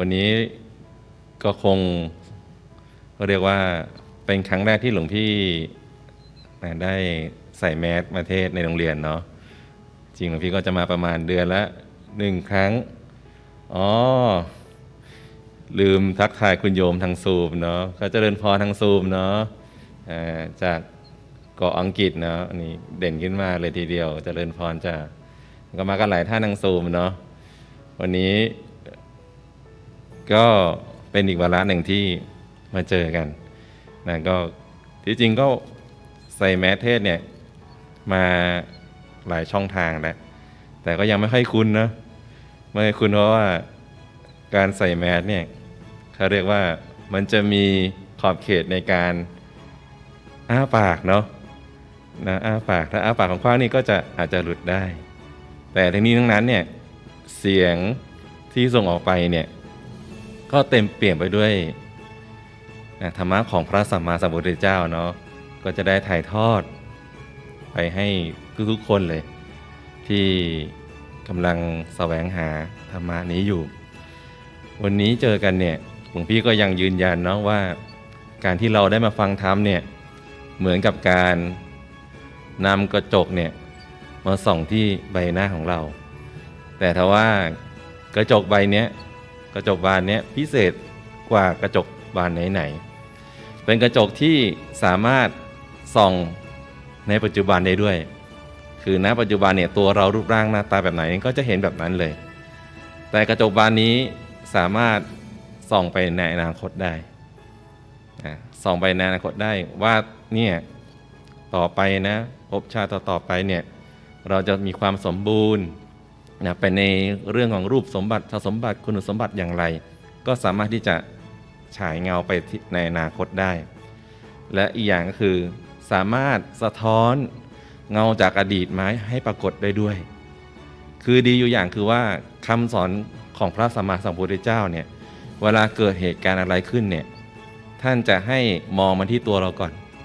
วันนี้ก็คงเรียกว่าเป็นครั้งแรกที่หลวงพี่ได้ใส่แมสมาเทศในโรงเรียนเนาะจริงหลวงพี่ก็จะมาประมาณเดือนละหนึ่งครั้งอ๋อลืมทักทายคุณโยมทางซูมเนาะก็เจริญพรทางซูมเนาะจากเกาะอังกฤษเนาะนี่เด่นขึ้นมาเลยทีเดียวเจริญพรจากก็มากันหลายท่านทางซูมเนาะวันนี้ ก็เป็นอีกวาระหนึ่งที่มาเจอกันนะก็ที่จริงก็ใส่แมสเทศเนี่ยมาหลายช่องทางแล้วแต่ก็ยังไม่ค่อยคุ้นนะไม่ค่อยคุ้นเพราะว่าการใส่แมสเนี่ยเขาเรียกว่ามันจะมีขอบเขตในการอ้าปากเนาะนะอ้าปากถ้าอ้าปากของกว้างนี่ก็จะอาจจะหลุดได้ แต่ทั้งนี้ทั้งนั้นเนี่ยเสียงที่ส่งออกไปเนี่ย ก็เต็มเปลี่ยนไปด้วยนะธรรมะของพระสัมมาสัมพุทธเจ้าเนาะก็จะได้ถ่ายทอด ไปให้ทุกๆคนเลย ที่กำลังแสวงหาธรรมะนี้อยู่ วันนี้เจอกันเนี่ยหลวงพี่ก็ยังยืนยันเนาะว่า การที่เราได้มาฟังธรรมเนี่ยเหมือนกับการนำกระจกเนี่ยมาส่องที่ใบหน้าของเรา แต่ถ้าว่ากระจกใบเนี้ย กระจกบานนี้พิเศษกว่ากระจกบานไหนๆเป็นกระจกที่สามารถส่องในปัจจุบันได้ด้วย คือณปัจจุบันเนี่ยตัวเรารูปร่างหน้าตาแบบไหนก็จะเห็นแบบนั้นเลย แต่กระจกบานนี้สามารถส่องไปในอนาคตได้ส่องไปในอนาคตได้ว่าเนี่ยต่อไปนะภพชาติต่อๆไปเนี่ยเราจะมีความสมบูรณ์ นะไปในเรื่องของรูปสมบัติทสมบัติคุณสมบัติอย่างไร ก็สามารถที่จะฉายเงาไปในอนาคตได้ และอีกอย่างก็คือสามารถสะท้อนเงาจากอดีตมาให้ปรากฏได้ด้วย คือดีอยู่อย่างคือว่าคำสอนของพระสัมมาสัมพุทธเจ้าเนี่ยเวลาเกิดเหตุการณ์อะไรขึ้นเนี่ยท่านจะให้มองมาที่ตัวเราก่อน